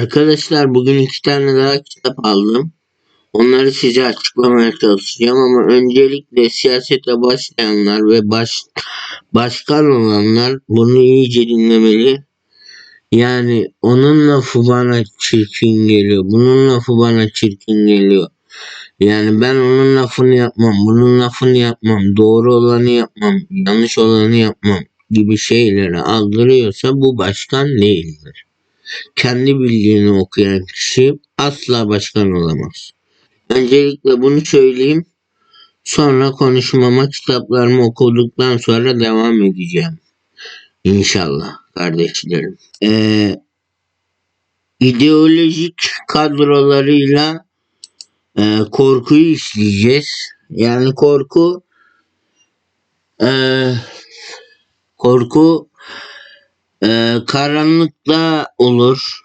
Arkadaşlar bugün iki tane daha kitap aldım. Onları size açıklamaya çalışacağım ama öncelikle siyasete başlayanlar ve baş, başkan olanlar bunu iyice dinlemeli. Yani onun lafı bana çirkin geliyor. Bunun lafı bana çirkin geliyor. Yani ben onun lafını yapmam, bunun lafını yapmam, doğru olanı yapmam, yanlış olanı yapmam gibi şeyleri aldırıyorsa bu başkan değildir kendi bildiğini okuyan kişi asla başkan olamaz. Öncelikle bunu söyleyeyim. Sonra konuşmama kitaplarımı okuduktan sonra devam edeceğim. İnşallah kardeşlerim. Ee, ideolojik kadrolarıyla e, korkuyu işleyeceğiz. Yani korku e, korku ee, karanlıkta olur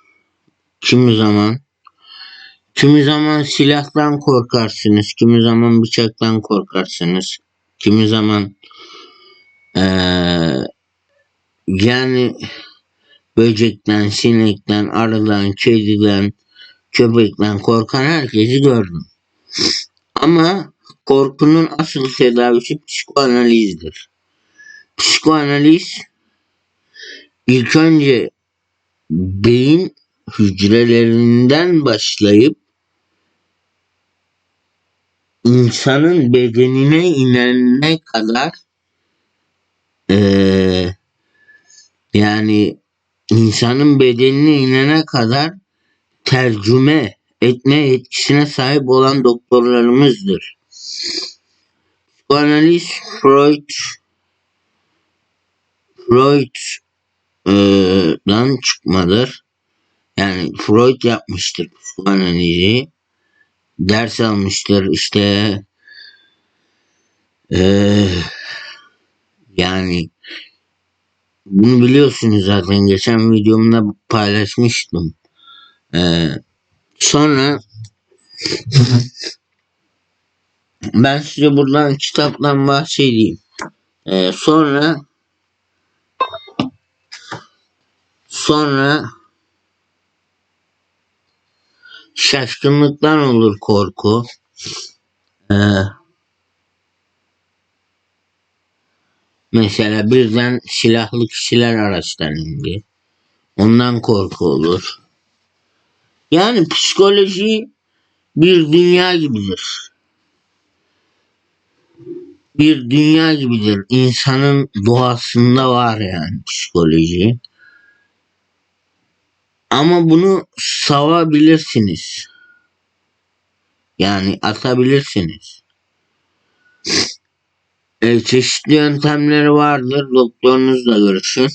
kimi zaman. Kimi zaman silahtan korkarsınız, kimi zaman bıçaktan korkarsınız, kimi zaman ee, yani böcekten, sinekten, arıdan, kediden, köpekten korkan herkesi gördüm. Ama korkunun asıl tedavisi psikoanalizdir. Psikoanaliz İlk önce beyin hücrelerinden başlayıp insanın bedenine inene kadar ee, yani insanın bedenine inene kadar tercüme etme etkisine sahip olan doktorlarımızdır. Psikanaliz Freud Freud dan çıkmadır. Yani Freud yapmıştır psikanalizi. Ders almıştır işte ee, yani bunu biliyorsunuz zaten geçen videomda paylaşmıştım. Ee, sonra ben size buradan kitaptan bahsedeyim. Ee, sonra Sonra şaşkınlıktan olur korku. Ee, mesela birden silahlı kişiler araçtan indi. Ondan korku olur. Yani psikoloji bir dünya gibidir. Bir dünya gibidir. İnsanın doğasında var yani psikoloji. Ama bunu savabilirsiniz. Yani atabilirsiniz. E, çeşitli yöntemleri vardır. Doktorunuzla görüşün.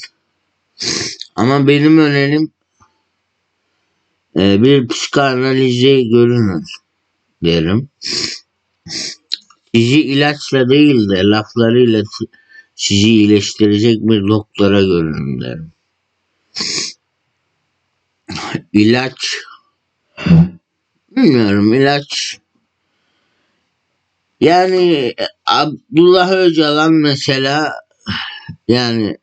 Ama benim önerim e, bir psikanalize görünün derim. Sizi ilaçla değil de laflarıyla sizi iyileştirecek bir doktora görünün derim ilaç. Bilmiyorum ilaç. Yani Abdullah Öcalan mesela yani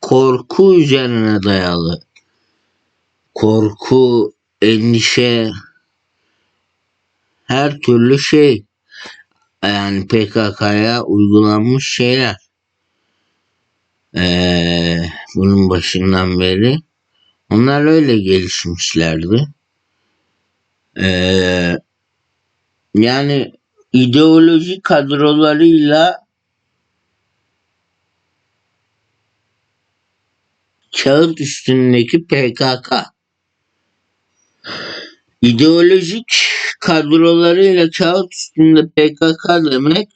korku üzerine dayalı. Korku endişe her türlü şey. Yani PKK'ya uygulanmış şeyler. Ee, bunun başından beri. Onlar öyle gelişmişlerdi. Ee, yani ideoloji kadrolarıyla kağıt üstündeki PKK ideolojik kadrolarıyla kağıt üstünde PKK demek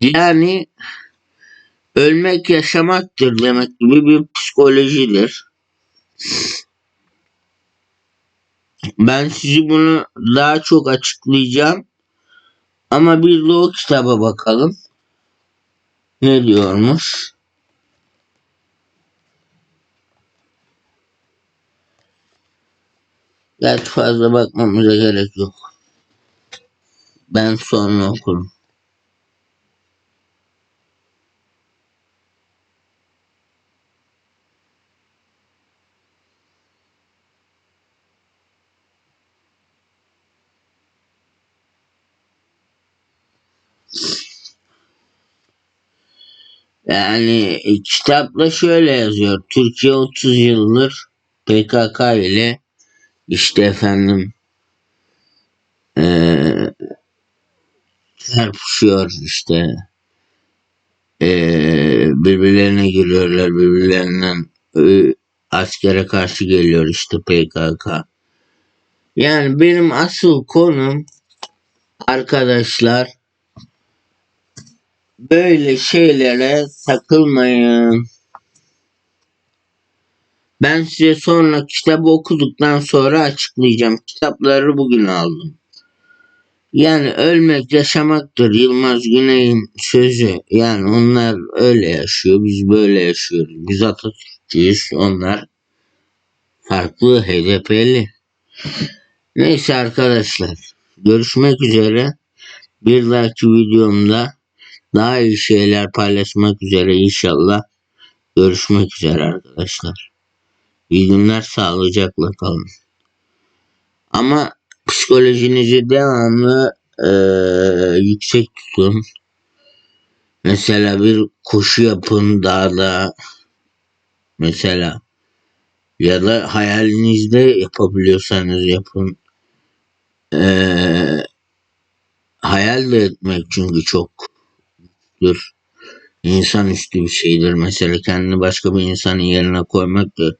yani ölmek yaşamaktır demek gibi bir psikolojidir. Ben sizi bunu daha çok açıklayacağım. Ama bir de o kitaba bakalım. Ne diyormuş? Gerçi fazla bakmamıza gerek yok. Ben sonra okurum. Yani e, kitapta şöyle yazıyor. Türkiye 30 yıldır PKK ile işte efendim eee çarpışıyor işte. Eee, birbirlerine giriyorlar. Birbirlerinden e, askere karşı geliyor işte PKK. Yani benim asıl konum arkadaşlar böyle şeylere takılmayın. Ben size sonra kitabı okuduktan sonra açıklayacağım. Kitapları bugün aldım. Yani ölmek yaşamaktır. Yılmaz Güney'in sözü. Yani onlar öyle yaşıyor. Biz böyle yaşıyoruz. Biz Atatürkçüyüz. Onlar farklı HDP'li. Neyse arkadaşlar. Görüşmek üzere. Bir dahaki videomda daha iyi şeyler paylaşmak üzere inşallah. Görüşmek üzere arkadaşlar. İyi günler sağlıcakla kalın. Ama psikolojinizi devamlı eee, yüksek tutun. Mesela bir koşu yapın dağda mesela ya da hayalinizde yapabiliyorsanız yapın. Eee, hayal de etmek çünkü çok dur. İnsanüstü bir şeydir. Mesela kendini başka bir insanın yerine koymak da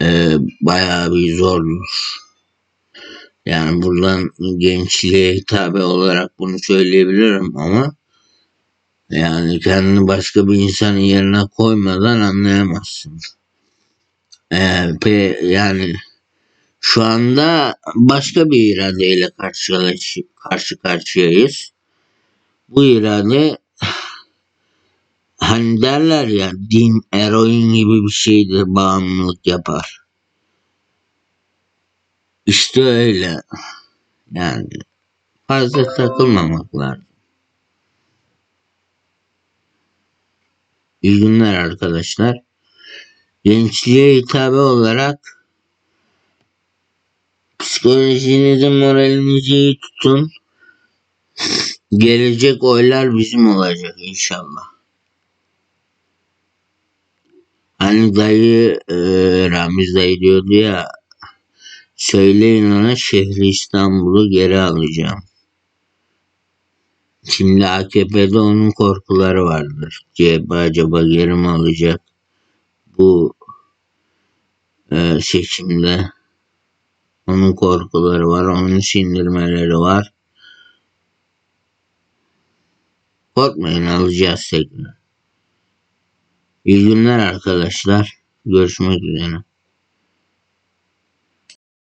eee bayağı bir zordur. Yani buradan gençliğe hitabe olarak bunu söyleyebilirim ama yani kendini başka bir insanın yerine koymadan anlayamazsın. Ee, yani şu anda başka bir iradeyle karşı, karşı karşıyayız. Bu irade hani derler ya din eroin gibi bir şeydir bağımlılık yapar. İşte öyle. Yani fazla takılmamak lazım. İyi günler arkadaşlar. Gençliğe hitabe olarak psikolojinizi, moralinizi iyi tutun. Gelecek oylar bizim olacak inşallah. Hani dayı e, Ramiz dayı diyordu ya söyleyin ona şehri İstanbul'u geri alacağım. Şimdi AKP'de onun korkuları vardır. CHP acaba geri mi alacak? Bu e, seçimde onun korkuları var, onun sindirmeleri var. Korkmayın alacağız tekrar. İyi günler arkadaşlar. Görüşmek üzere.